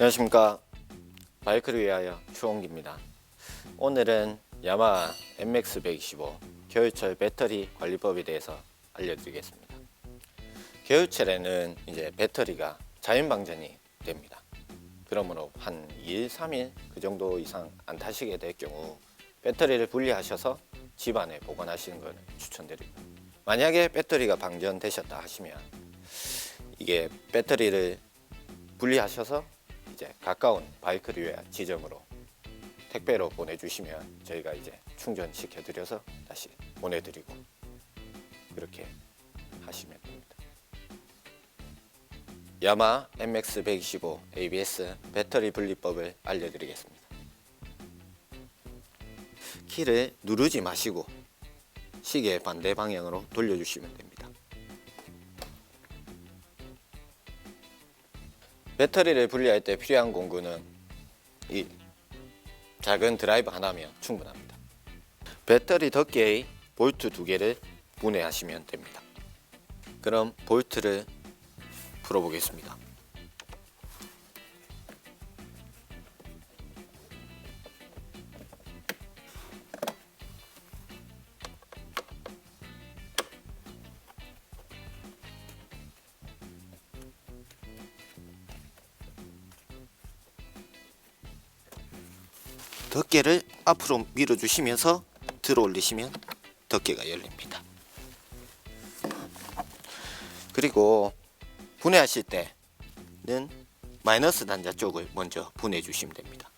안녕하십니까. 바이크를 위하여 추홍기입니다. 오늘은 야마 MX125 겨울철 배터리 관리법에 대해서 알려드리겠습니다. 겨울철에는 이제 배터리가 자연방전이 됩니다. 그러므로 한 2일 3일 그 정도 이상 안 타시게 될 경우 배터리를 분리하셔서 집 안에 보관하시는 것을 추천드립니다. 만약에 배터리가 방전되셨다 하시면 이게 배터리를 분리하셔서 이제 가까운 바이크를 위한 지점으로 택배로 보내주시면 저희가 이제 충전시켜 드려서 다시 보내드리고 그렇게 하시면 됩니다. 야마 MX125 ABS 배터리 분리법을 알려드리겠습니다. 키를 누르지 마시고 시계 반대 방향으로 돌려주시면 됩니다. 배터리를 분리할 때 필요한 공구는 이 작은 드라이브 하나면 충분합니다. 배터리 덮개의 볼트 두 개를 분해하시면 됩니다. 그럼 볼트를 풀어보겠습니다. 덮개를 앞으로 밀어주시면서 들어 올리시면 덮개가 열립니다. 그리고 분해하실 때는 마이너스 단자 쪽을 먼저 분해해 주시면 됩니다.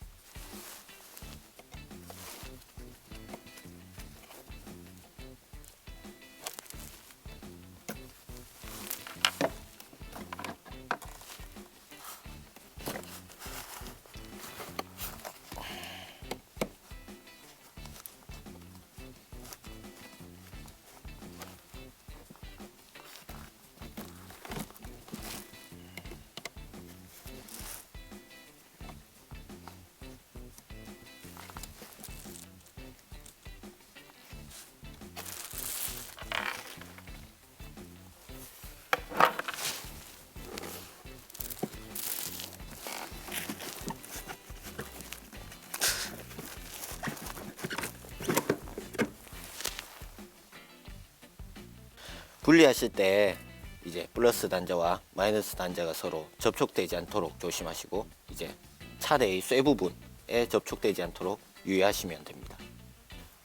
분리하실 때 이제 플러스 단자와 마이너스 단자가 서로 접촉되지 않도록 조심하시고 이제 차례의 쇠 부분에 접촉되지 않도록 유의하시면 됩니다.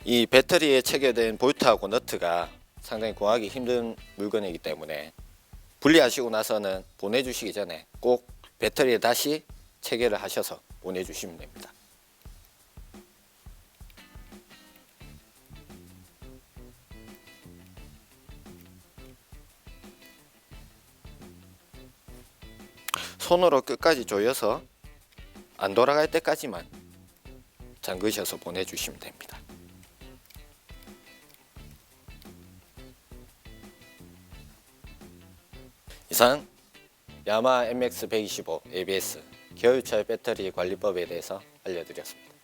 이 배터리에 체결된 볼트하고 너트가 상당히 구하기 힘든 물건이기 때문에 분리하시고 나서는 보내주시기 전에 꼭 배터리에 다시 체결을 하셔서 보내주시면 됩니다. 손으로 끝까지 조여서 안 돌아갈 때까지만 잠그셔서 보내주시면 됩니다. 이상 야마 MX125 ABS 겨울철 배터리 관리법에 대해서 알려드렸습니다.